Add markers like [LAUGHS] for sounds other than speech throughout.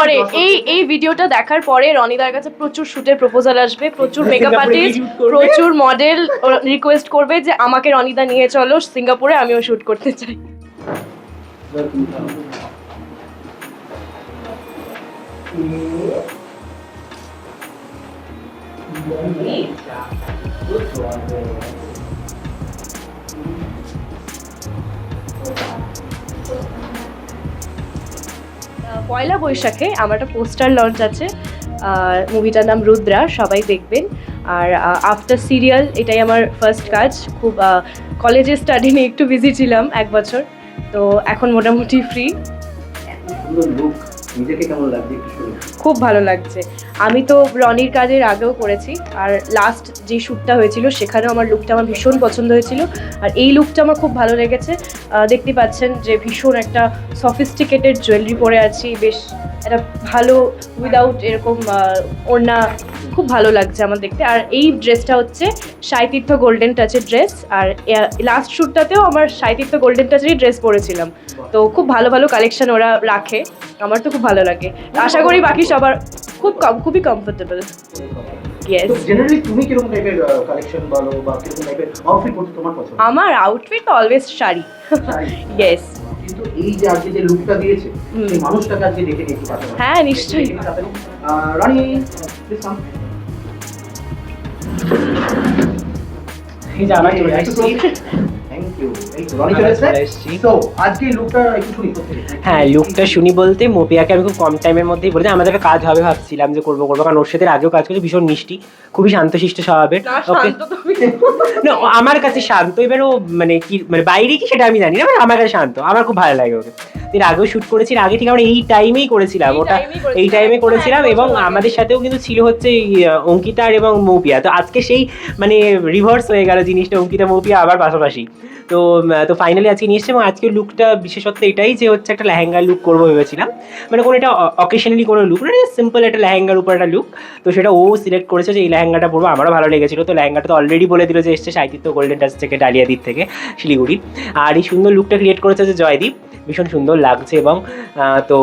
পরে এই এই ভিডিওটা দেখার পরে রনিদার কাছে প্রচুর শুটের প্রপোজাল আসবে প্রচুর [LAUGHS] মেকআপ আর্টিস্ট প্রচুর মডেল রিকোয়েস্ট করবে যে আমাকে রনিদা নিয়ে চলো সিঙ্গাপুরে আমিও শুট করতে চাই। আহ, পয়লা বৈশাখে আমার একটা পোস্টার লঞ্চ আছে মুভিটার নাম রুদ্রা, সবাই দেখবেন। আর আফটার সিরিয়াল এটাই আমার ফার্স্ট কাজ। খুব কলেজে স্টাডি নিয়ে একটু বিজি ছিলাম এক বছর। তো এখন মোটামুটি ফ্রি খুব ভালো লাগছে। আমি তো রনির কাজের আগেও করেছি, আর লাস্ট যে শ্যুটটা হয়েছিল, সেখানেও আমার লুকটা আমার ভীষণ পছন্দ হয়েছিল, আর এই লুকটা আমার খুব ভালো লেগেছে। দেখতে পাচ্ছেন যে ভীষণ একটা সফিস্টিকেটেড জুয়েলারি পরে আছি, বেশ একটা ভালো উইদাউট এরকম ওড়না খুব ভালো লাগছে আমার দেখতে। আর এই ড্রেসটা হচ্ছে সাইতীর্থ গোল্ডেন টাচের ড্রেস আর লাস্ট শ্যুটটাতেও আমার সাইতীর্থ গোল্ডেন টাচেরই ড্রেস পরেছিলাম। তো খুব ভালো ভালো কালেকশন ওরা রাখে। আমার তো খুব ভালো লাগে। আশা করি বাকি সবার খুব কম খুবই কমফোর্টেবল আমার আউটফিট অলওয়েজ শাড়ি। ইয়েস কিন্তু এই যে আজকে যে লুকটা দিয়েছে সেই মানুষটাকে আজকে দেখে দেখি পাঠানো হ্যাঁ, নিশ্চয়ই। রানী হ্যাঁ লুকটা শুনি বলতে মোপিয়াকে আমি খুব কম টাইমের মধ্যেই বলেছি। আমাদের একটা কাজ হবে ভাবছিলাম যে করব করব। কারণ ওর সাথে আগেও কাজ করছে ভীষণ মিষ্টি খুবই শান্তশিষ্ট স্বভাবের। না ওকে না ও আমার কাছে শান্ত। এবার ও মানে কি মানে বাইরে কি সেটা আমি জানি না মানে আমার কাছে শান্ত। আমার খুব ভালো লাগে ওকে। এর আগেও শুট করেছি আগে ঠিক আমরা এই টাইমেই করেছিলাম ওটা এই টাইমে হ্যাঁ, করেছিলাম এবং আমাদের সাথেও কিন্তু ছিল হচ্ছে এই, আহ, অঙ্কিতা আর এবং মৌপিয়া। তো আজকে সেই মানে রিভার্স হয়ে গেল জিনিসটা অঙ্কিতা মৌপিয়া আবার পাশাপাশি। তো তো ফাইনালি আজকে নিয়ে এসেছে এবং আজকে লুকটা বিশেষত্ব এটাই যে হচ্ছে একটা লেহেঙ্গা লুক করব ভেবেছিলাম। মানে কোনো এটা অকেশনালি কোনো লুক মানে সিম্পল একটা লেহেঙ্গার উপর একটা লুক তো সেটা ও সিলেক্ট করেছে যে এই লেহেঙ্গাটা পরবো আমারও ভালো লেগেছিল। তো লেহেঙ্গাটা তো অলরেডি বলে দিল যে এসছে সাহিত্য গোল্ডেন টাচ থেকে ডালিয়াদির থেকে শিলিগুড়ি। আর এই সুন্দর লুকটা ক্রিয়েট করেছে যে জয়দীপ। ভীষণ সুন্দর লাগছে এবং তো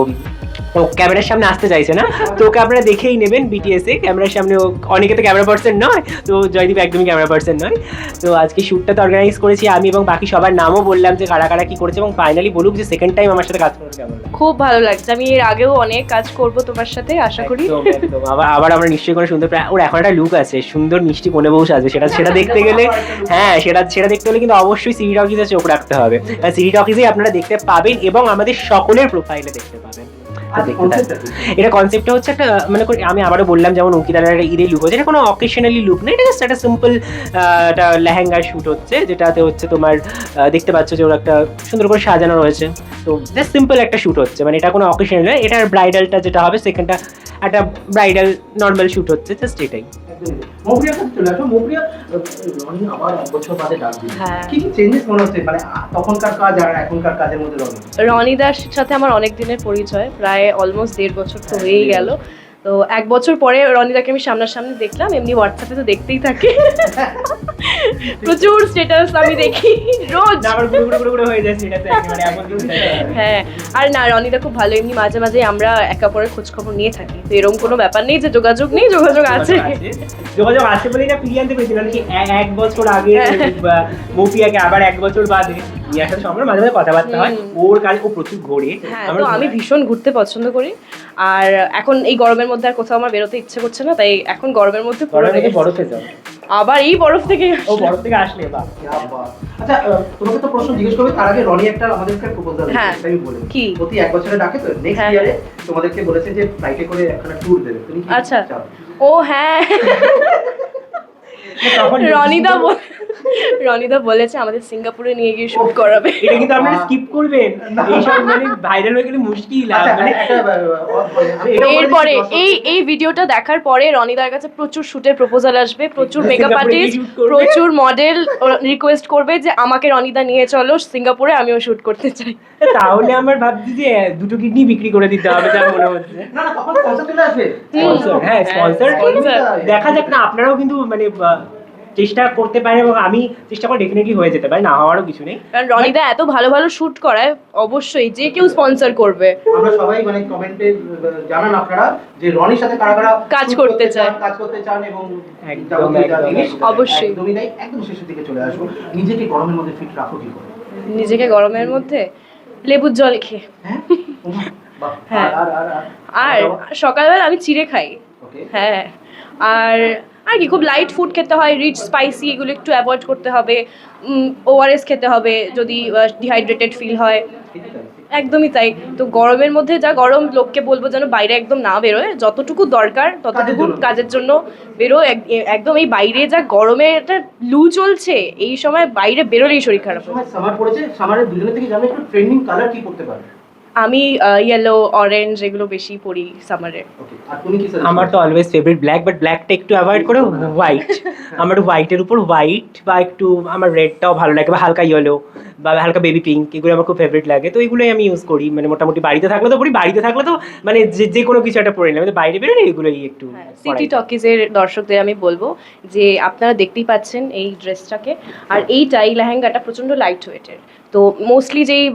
ও ক্যামেরার সামনে আসতে চাইছে না। তো ওকে আপনারা দেখেই নেবেন বিটিএসে ক্যামেরার সামনে ও অনেকে তো ক্যামেরা পার্সন নয়। তো জয়দীপ একদমই ক্যামেরা পার্সন নয়। তো আজকে শ্যুটটা তো অর্গানাইজ করেছি আমি এবং বাকি সবার নামও বললাম যে কারা কারা কি করেছে এবং ফাইনালি বলুক যে সেকেন্ড টাইম আমার সাথে কাজ কেমন খুব ভালো লাগছে। আমি এর আগেও অনেক কাজ করব তোমার সাথে আশা করি। আবার আবার আমরা নিশ্চয়ই কোনো সুন্দর প্রা- ওর এখন একটা লুক আছে সুন্দর মিষ্টি কোণে বসে আছে। সেটা সেটা দেখতে গেলে হ্যাঁ সেটা সেটা দেখতে হলে কিন্তু অবশ্যই সিডি টকিজে চোখ রাখতে হবে। সিডি টকিজে আপনারা দেখতে পাবেন এবং আমাদের সকলের প্রোফাইলে দেখতে পাবেন। এটা কনসেপ্টটা হচ্ছে একটা মানে করে- আমি আবারও বললাম যেমন অঙ্কিতার একটা ঈদের লুক হচ্ছে এটা কোনো অকেশনালি লুক না এটা জাস্ট একটা সিম্পল একটা লেহেঙ্গার শ্যুট হচ্ছে যেটাতে হচ্ছে তোমার দেখতে পাচ্ছ যে ওর একটা সুন্দর করে সাজানো রয়েছে। তো জাস্ট সিম্পল একটা শ্যুট হচ্ছে মানে এটা কোনো অকেশনাল নয় এটার ব্রাইডালটা যেটা হবে সেখানটা একটা ব্রাইডাল নর্মাল শ্যুট হচ্ছে জাস্ট এটাই। মৌপ্রিয়ার কাছে চলে আসো মৌপ্রিয়া রনি আবার এক বছর বাদে ডাক দিল হ্যাঁ। কি কি চেঞ্জেস মনে হচ্ছে? মানে তখনকার কাজ আর এখনকার কাজের মধ্যে রনি সাথে আমার অনেক দিনের পরিচয় প্রায় অলমোস্ট দেড় বছর তো হয়েই গেল। তো এক বছর পরে রনিদাকে আমি সামনাসামনি দেখলাম এমনি হোয়াটসঅ্যাপে তো দেখতেই থাকি। [LAUGHS] প্রচুর স্ট্যাটাস আমি দেখি রোজ। হয়ে হ্যাঁ আর না রনিদা খুব ভালো এমনি মাঝে মাঝে আমরা একে অপরের খোঁজ খবর নিয়ে থাকি। তো এরকম কোনো ব্যাপার নেই যে যোগাযোগ নেই যোগাযোগ আছে। যোগাযোগ আছে বলেই না ফিরিয়ে আনতে পেরেছিলাম কি এক বছর আগে হ্যাঁ। মৌপিয়াকে আবার এক বছর বাদে মিয়ার সাথে আমরা মাঝে মাঝে কথাবার্তা হয়। ওর কাজ ও প্রচুর ঘোরে। হ্যাঁ তো আমি ভীষণ ঘুরতে পছন্দ করি। আর এখন এই গরমের মধ্যে আর কোথাও আমার বেরোতে ইচ্ছে করছে না তাই এখন গরমের মধ্যে বরফে যাও। আবার এই বরফ থেকে ও বরফ থেকে আসলে আচ্ছা তোমাকে তো প্রশ্ন জিজ্ঞেস করবে তার আগে রনি একটা প্রপোজাল হ্যাঁ। আমি বলি কি? প্রতি এক বছরে ডাকে তো নেক্সট হ্যাঁ। ইয়ারে তোমাদেরকে বলেছে যে ফ্লাইটে করে ট্যুর দেবে। তুমি আচ্ছা। ও হ্যাঁ। রনিদা বলে রনিদা বলেছে আমাদের সিঙ্গাপুরে নিয়ে গিয়ে শুট করাবে। এটা কিন্তু আপনারা স্কিপ করবেন। এইসব মানে ভাইরাল হয়ে গেলে মুশকিল আচ্ছা, মানে এরপরে এই এই ভিডিওটা দেখার পরে রনিদার কাছে প্রচুর শুটের প্রপোজাল আসবে প্রচুর মেকআপ আর্টিস্ট প্রচুর মডেল রিকোয়েস্ট করবে যে আমাকে রনিদা নিয়ে চলো সিঙ্গাপুরে আমিও শুট করতে চাই। তাহলে আমার ভাবছি যে দুটো কিডনি বিক্রি করে দিতে হবে যা মনে হচ্ছে। না না তখন sponsor চলে আসবে? স্পন্সর হ্যাঁ স্পন্সর দেখা যাক। না আপনারাও কিন্তু মানে চেষ্টা করতে পারে এবং আমি চেষ্টা করে ডেফিনেটলি হয়ে যেতে পারে না হওয়ারও কিছু নেই। কারণ রনিদা এত ভালো ভালো শুট করায় অবশ্যই যে কেউ স্পন্সর করবে। আমরা সবাই মানে কমেন্টে জানান আপনারা যে রনির সাথে কারা কারা কাজ করতে চান। কাজ করতে চান এবং একদম, অবশ্যই। একদমই তাই একদম শেষের দিকে চলে আসব। নিজেকে গরমের মধ্যে ফিট রাখো কি করে? নিজেকে গরমের মধ্যে লেবুর জল খেয়ে। হ্যাঁ? হ্যাঁ। আর আর আর আর সকালবেলা আমি চিড়ে খাই। ওকে হ্যাঁ। আর আর কি খুব লাইট ফুড খেতে হয় রিচ স্পাইসি এগুলো একটু অ্যাভয়েড করতে হবে। ওআরএস খেতে হবে যদি ডিহাইড্রেটেড ফিল হয়। একদমই তাই। তো গরমের মধ্যে যা গরম লোককে বলব যেন বাইরে একদম না বেরোয়। যতটুকু দরকার ততটুকু কাজের জন্য। বেরো এক- একদম এই বাইরে যা গরমে একটা লু চলছে এই সময় বাইরে বেরোলেই শরীর খারাপ হয়। সামার পড়েছে থেকে জানো একটু ট্রেন্ডিং কালার কি করতে পারে? আমি ইয়েলো অরেঞ্জ এগুলো বেশি পরি সামারে ওকে আর তুমি কি suggest আমার তো? অলওয়েজ ফেভারিট ব্ল্যাক বাট ব্ল্যাকটা একটু অ্যাভয়েড করে হোয়াইট আমার হোয়াইটের উপর হোয়াইট বা একটু আমার রেডটাও ভালো লাগে বা হালকা ইয়েলো বা হালকা বেবি পিঙ্ক এগুলো আমার খুব ফেভারিট লাগে। তো এগুলোই আমি ইউজ করি। মানে মোটামুটি বাড়িতে থাকলে তো পরি বাড়িতে থাকলে তো মানে যে যে কোনো কিছু একটা পরে নিলাম। বাইরে বেরোলে এগুলোই একটু সিটি টকিজের দর্শকদের আমি বলব যে আপনারা দেখতেই পাচ্ছেন এই ড্রেসটাকে। আর এই লেহেঙ্গাটা প্রচণ্ড লাইট ওয়েটের তো মোস্টলি যেই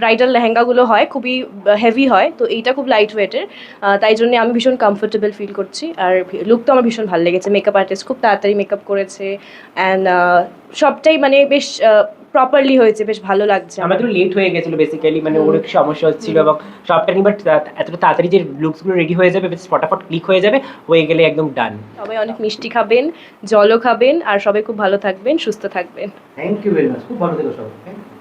ব্রাইডাল লেহেঙ্গাগুলো হয় খুবই হেভি হয় তো এইটা খুব লাইট ওয়েটের তাই জন্য আমি ভীষণ কমফোর্টেবল ফিল করছি। আর লুক তো আমার ভীষণ ভালো লেগেছে। মেকআপ আর্টিস্ট খুব তাড়াতাড়ি মেকআপ করেছে। অ্যান্ড সবটাই মানে বেশ প্রপারলি হয়েছে বেশ ভালো লাগছে আমার আমাদের লেট হয়ে গেছিল বেসিক্যালি মানে ওর একটু সমস্যা হচ্ছিল এবং সবটা নিয়ে বাট এতটা তাড়াতাড়ি যে লুকসগুলো রেডি হয়ে যাবে বেশ ফটাফট ক্লিক হয়ে যাবে হয়ে গেলে একদম ডান সবাই অনেক মিষ্টি খাবেন জলও খাবেন আর সবাই খুব ভালো থাকবেন সুস্থ থাকবেন। থ্যাংক ইউ ভেরি মাচ খুব ভালো থেকো সবাই Thank you.